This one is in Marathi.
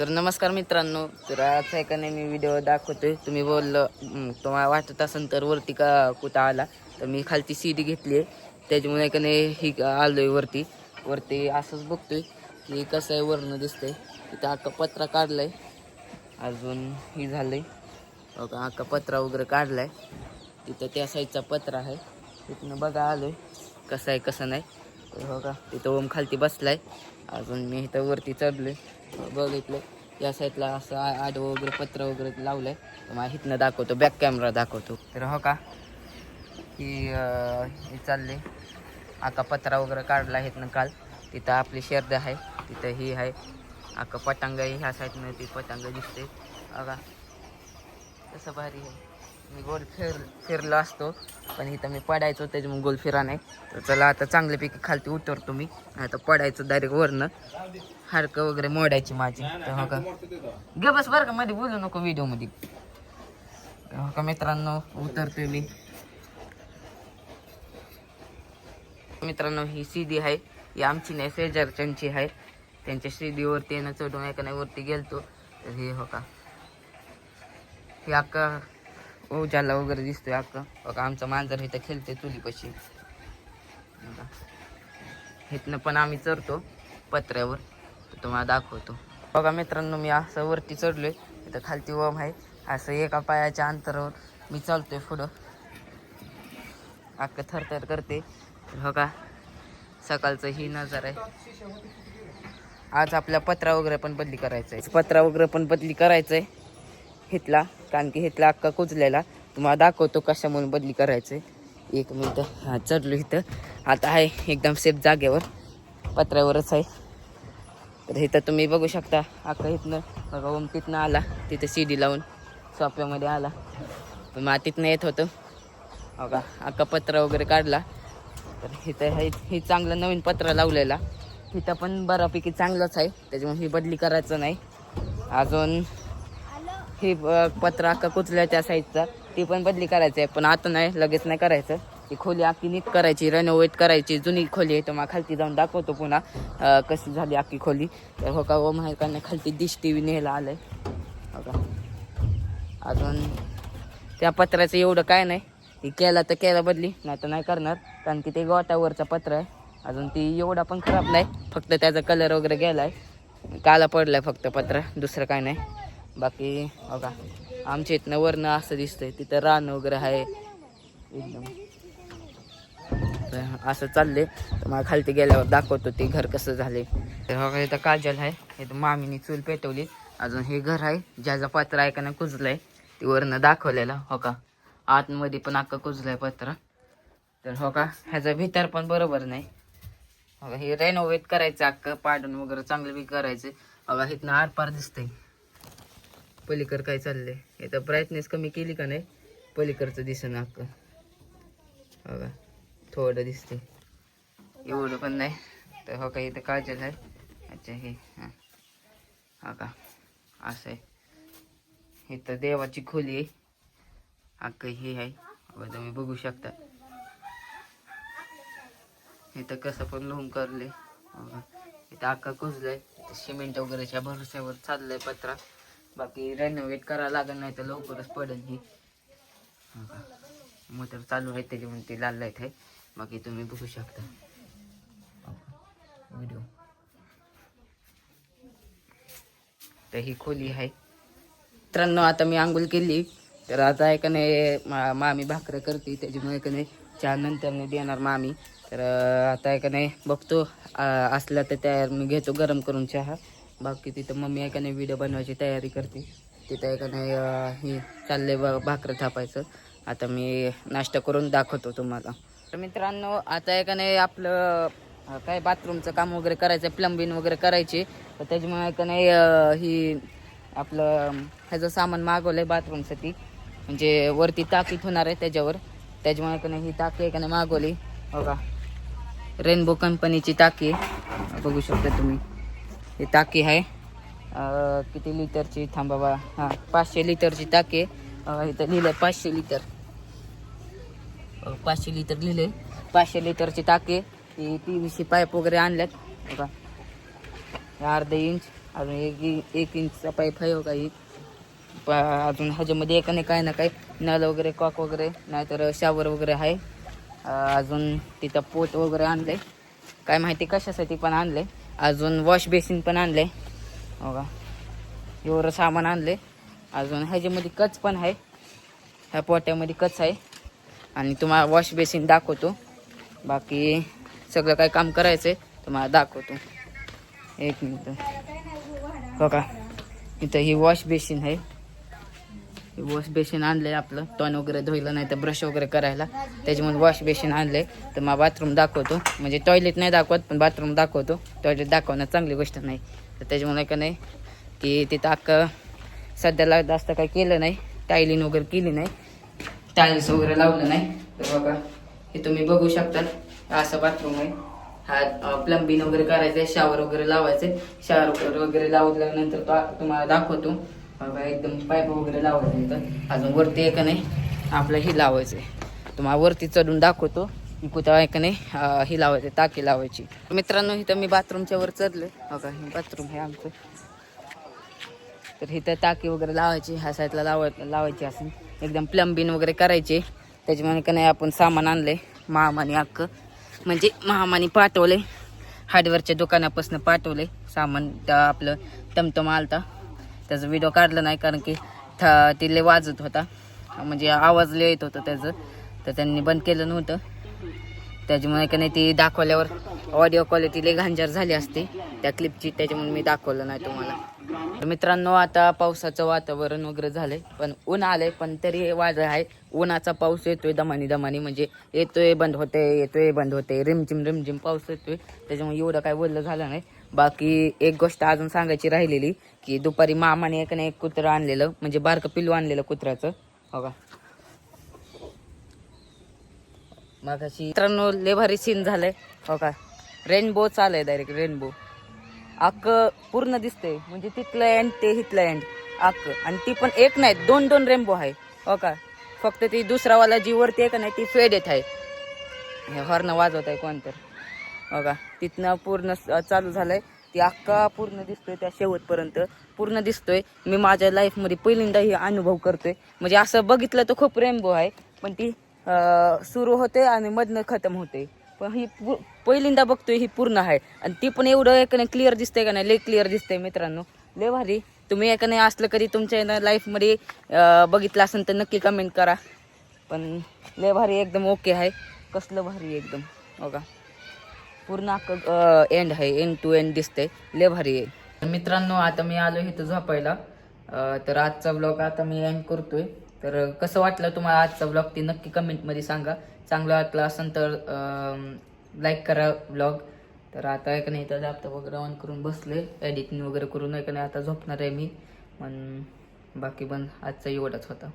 तर नमस्कार मित्रांनो तर आज एकाने नाही मी व्हिडिओ दाखवतोय. तुम्ही बोललं तुम्हाला वाटत असेल तर वरती का कुठं आला? तर मी खालती सीडी घेतली आहे. त्याच्यामुळे एकाने नाही ही आलोय वरती. वरती असंच बघतोय की कसं आहे वरनं दिसतंय. तिथं अख्खा पत्रा काढलाय. अजून ही झालंय. हो का अख्खा पत्रा वगैरे काढलाय. तिथं त्या साईडचा पत्रा आहे. तिथनं बघा आलोय. कसं आहे कसं नाही. हो का तिथं ओम खालती बसलाय. अजून मी इथं वरती चढलोय. बघितलं या साईडला असं आडवं वगैरे पत्र वगैरे लावलंय. तर मला इथनं दाखवतो बॅक कॅमेरा दाखवतो. तर हो का? ही हे चालले. आका पत्रा वगैरे काढला इथनं काल. तिथं आपली शेर्द आहे. तिथं ही आहे. आका पटांग ह्या साईडनं ती पटांग दिसते. बघा तसं भारी आहे. मी गोल फिर फिरलो असतो. पण इथं मी पडायचो त्याच्यामुळे गोल फिरा नाही. तर चला आता चांगल्यापैकी खालती उतरतो मी. आता पडायचं डायरेक्ट वरनं. हाडकं वगैरे मोडायची माझी. तर हो का. गे बस बरं का मध्ये बोलू नको व्हिडिओमध्ये हो का मित्रांनो उतरतोय मी. मित्रांनो ही सीडी आहे. ही आमची नाही शेजारच्यांची आहे. त्यांच्या सीडीवरती येणं चढून एका नाही वरती गेलतो. तर हे हो का. हे अक्का उजाला वगैरे दिसतोय अक्का बघा आमचं मांजर इथं खेळते चुलीपाशी. बघा. इथनं पण आम्ही चढतो पत्र्यावर. तर तुम्हाला दाखवतो. बघा मित्रांनो मी असं वरती चढलोय. इथं खालती वम आहे. असं एका पायाच्या अंतरावर मी चालतोय पुढं. अक्का थरथर करते. बघा सकाळचं ही नजर आहे. आज आपल्या पत्रा वगैरे पण बदली करायचं आहे. पत्रा वगैरे पण बदली करायचं आहे. हितला कारण की हितला अक्का कुजलेला. तुम्हाला दाखवतो कशामुळे बदली करायचं आहे एक मिनटं हां चढलो इथं. आता आहे एकदम सेफ जागेवर. पत्र्यावरच आहे. तर इथं तुम्ही बघू शकता अक्का इथनं बघा ओम तिथनं आला. तिथं सीडी लावून सोप्यामध्ये आला. मग तिथनं येत होतं. बघा अक्का पत्रा वगैरे काढला. तर इथं हे हे चांगलं नवीन पत्रा लावलेला. तिथं पण बऱ्यापैकी चांगलंच आहे. त्याच्यामुळे ही बदली करायचं नाही. अजून हे पत्रा का अख्खा कुचल्या त्या साईजचा. ती पण बदली करायची आहे पण आता नाही लगेच नाही करायचं. ती खोली अख्खी नीट करायची रेनोवेट करायची जुनी खोली आहे तर मग खालती जाऊन दाखवतो पुन्हा कशी झाली अख्खी खोली. तर हो का ओम माहेरकांना खालती डिश टी व्ही न्यायला आहे हो का. अजून त्या पत्राचं एवढं काय नाही. ती केला तर केला बदली नाही तर नाही करणार कारण की ते गोटावरचा पत्र आहे. अजून ती एवढा पण खराब नाही फक्त त्याचा कलर वगैरे गेला आहे काला पडलाय फक्त पत्र दुसरं काय नाही. बाकी हो का आमच्या इथनं वरनं असं दिसतंय तिथं रान वगैरे आहे. एकदम. तर असं चाललंय. तर मला खालती गेल्यावर दाखवतो ते घर कसं झाले तर बघा इथं काजल आहे. इथं मामीने चूल पेटवली. अजून हे घर आहे. ज्याचा पत्र आहे का नाही कुजलंय. ते वरणं दाखवलेलं हो का? आतमध्ये पण अख्खा कुजलंय पत्र. तर हो का ह्याचा भीतर पण बरोबर नाही. हे रेनोवेट करायचं अख्खं पाडून वगैरे चांगलं बी करायचं. बघा इथनं आरपार दिसतंय. पलीकड काय चाललंय? इथं ब्राईटनेस कमी केली का नाही? पलीकडचं दिसन अक्क बघा थोडं दिसते एवढं पण नाही. तर हो का इथं काजल आहे. अच्छा हे हां. हा हो का असं आहे. इथं देवाची खोली आहे. अख्खं हे आहे. बघा तुम्ही बघू शकता. इथं कसं पण लोन करले हो इथं अक्का कुजलंय. सिमेंट वगैरेच्या भरोश्यावर चाललंय पत्रा. बाकी रेनोवेट करायला लागेल नाही तर लवकरच पडेल ही. मोटर चालू आहे त्याच्यामुळे ते लाल लाइट आहे. बाकी तुम्ही बघू शकता. व्हिडिओ तर ही खोली आहे. मित्रांनो आता मी आंघोळ केली. तर आता आहे का नाही मा मामी भाकरं करते. त्याच्यामुळे का नाही चहा नंतर नाही देणार मामी. तर आता आहे का नाही बघतो असला तर तयार मी घेतो गरम करून चहा. बाकी तिथं मम्मी आहे का नाही व्हिडिओ बनवायची तयारी करते. तिथं आहे का नाही ही चाललंय ब- भाकरं थापायचं. आता मी नाश्ता करून दाखवतो तुम्हाला. तर मित्रांनो आता आहे का नाही आपलं काय बाथरूमचं काम वगैरे करायचं प्लंबिंग वगैरे करायचे. तर त्याच्यामुळे आहे का नाही ही आपलं ह्याचं सामान मागवलंय बाथरूमसाठी म्हणजे वरती टाकीत होणार आहे त्याच्यावर. त्याच्यामुळे का नाही ही टाकी आहे का नाही मागवली. बघा रेनबो कंपनीची टाकी बघू शकता तुम्ही. ही टाकी आहे. किती लिटरची थांबा बा. हां पाचशे लिटरची टाकी आहे. इथं लिहिलं आहे पाचशे लिटर. पाचशे लिटर लिहिले. पाचशे लिटरची टाकी ती पी व्ही सी पाईप वगैरे आणल्यात. बघा. अर्धा इंच अजून एक एक इंचचा पाईप आहे बघा एक प अजून ह्याच्यामध्ये एकाने काय ना काय नळ वगैरे कॉक वगैरे नाहीतर शावर वगैरे आहे. अजून तिथं पोत वगैरे आणलं आहे काय माहिती कशासाठी पण आणले. अजून वॉश बेसिन पण आणले. हो का एवढं सामान आणले. अजून ह्याच्यामध्ये कच पण आहे. ह्या पोट्यामध्ये कच आहे. आणि तुम्हाला वॉश बेसिन दाखवतो. बाकी सगळं काय काम करायचं आहे तुम्हाला दाखवतो. एक मिनिट. हो का इथं ही वॉश बेसिन आहे. वॉश बेसिन आणलंय आपलं. टॉन वगैरे धुयला नाही तर ब्रश वगैरे करायला. त्याच्यामुळे वॉश बेसिन आणलंय. तर मग बाथरूम दाखवतो. म्हणजे टॉयलेट नाही दाखवत पण बाथरूम दाखवतो. टॉयलेट दाखवणं चांगली गोष्ट नाही. तर त्याच्यामुळे का नाही की तिथं अख्खं सध्याला जास्त काही केलं नाही. टायलिंग वगैरे केली नाही. टाईल्स वगैरे लावलं नाही. तर बघा हे तुम्ही बघू शकता. असं बाथरूम आहे. हा प्लंबिंग वगैरे करायचंय शावर वगैरे लावायचे शावर वगैरे लावल्यानंतर तो तुम्हाला दाखवतो. बघा एकदम पाईप वगैरे लावायचं इथं. अजून वरती एक नाही आपलं ही आहे तुम्हाला वरती चढून दाखवतो. कुठं आहे का नाही ही लावायची टाकी लावायची. मित्रांनो इथं मी बाथरूमच्या वर चढले बघा हे बाथरूम आहे आमचं. तर इथं टाकी वगैरे लावायची ह्या साईडला लावाय लावायची असून एकदम प्लंबिंग वगैरे करायचे. त्याच्यामुळे का नाही आपण सामान आणले महामानी अख्खं. म्हणजे महामानी पाठवले हार्डवेअरच्या दुकानापासून पाठवले सामान आपलं टमटम आलता त्याचा व्हिडिओ काढला नाही कारण की था ती लय वाजत होता. म्हणजे आवाज लय येत होता त्याचं. तर त्यांनी बंद केलं नव्हतं. त्याच्यामुळे का नाही ती दाखवल्यावर ऑडिओ क्वालिटी लय घांजार झाली असते. त्या क्लिपची त्याच्यामुळे मी दाखवलं नाही तुम्हाला. तर मित्रांनो आता पावसाचं वातावरण वगैरे झालंय. पण ऊन आलंय पण तरी वादळ आहे. उन्हाचा पाऊस येतोय दमानी दमानी. म्हणजे येतोय बंद होते येतोय बंद होते रिमझिम रिमझिम पाऊस येतोय. त्याच्यामुळे एवढं काय बोललं झालं नाही. बाकी एक गोष्ट अजून सांगायची राहिलेली. की दुपारी मामाने एक एक कुत्रं आणलेलं म्हणजे बारकं पिल्लू आणलेलं कुत्र्याचं हो का? मागाशी मित्रांनो लय भारी सीन झालंय. हो का? रेनबो चालय डायरेक्ट रेनबो अक्क पूर्ण दिसते म्हणजे तिथलं एंड ते हिथलं एंड अक्क आणि ती पण एक नाही दोन दोन रेनबो आहे. हो का? फक्त ती दुसरावाला जी वरती आहे का नाही ती फेड येत आहे. हे हॉर्न वाजवत आहे कोणतर हो का? तिथनं पूर्ण चालू झालंय. ती अख्खा पूर्ण दिसतोय त्या शेवटपर्यंत. पूर्ण दिसतोय. मी माझ्या लाईफमध्ये पहिल्यांदा ही अनुभव करतोय. म्हणजे असं बघितलं तर खूप रेनबो आहे. पण ती सुरू होते आणि मधनं खतम होते. पण ही पु- पहिल्यांदा बघतोय ही पूर्ण आहे. आणि ती पण एवढं एक क्लिअर दिसतंय का नाही लय क्लिअर दिसतंय मित्रांनो. लय भारी. तुम्ही एकाने नाही असलं कधी तुमच्या लाईफमध्ये बघितलं असेल तर नक्की कमेंट करा. पण लय भारी एकदम ओके आहे. कसलं भारी एकदम. हो पूर्ण अख्खं एंड आहे एंड टू एंड दिसते लय भारी आहे. मित्रांनो आता मी आलो इथं झोपायला. तर आजचा ब्लॉग आता मी एंड करतोय. तर कसं वाटलं तुम्हाला आजचा ब्लॉग ते नक्की कमेंटमध्ये सांगा. चांगला वाटला असेल तर लाईक करा ब्लॉग तर आता एक नाही तर लॅपटॉप वगैरे ऑन करून बसले. एडिटिंग वगैरे करून एक नाही आता झोपणार आहे मी. पण बाकी पण आजचा एवढाच होता.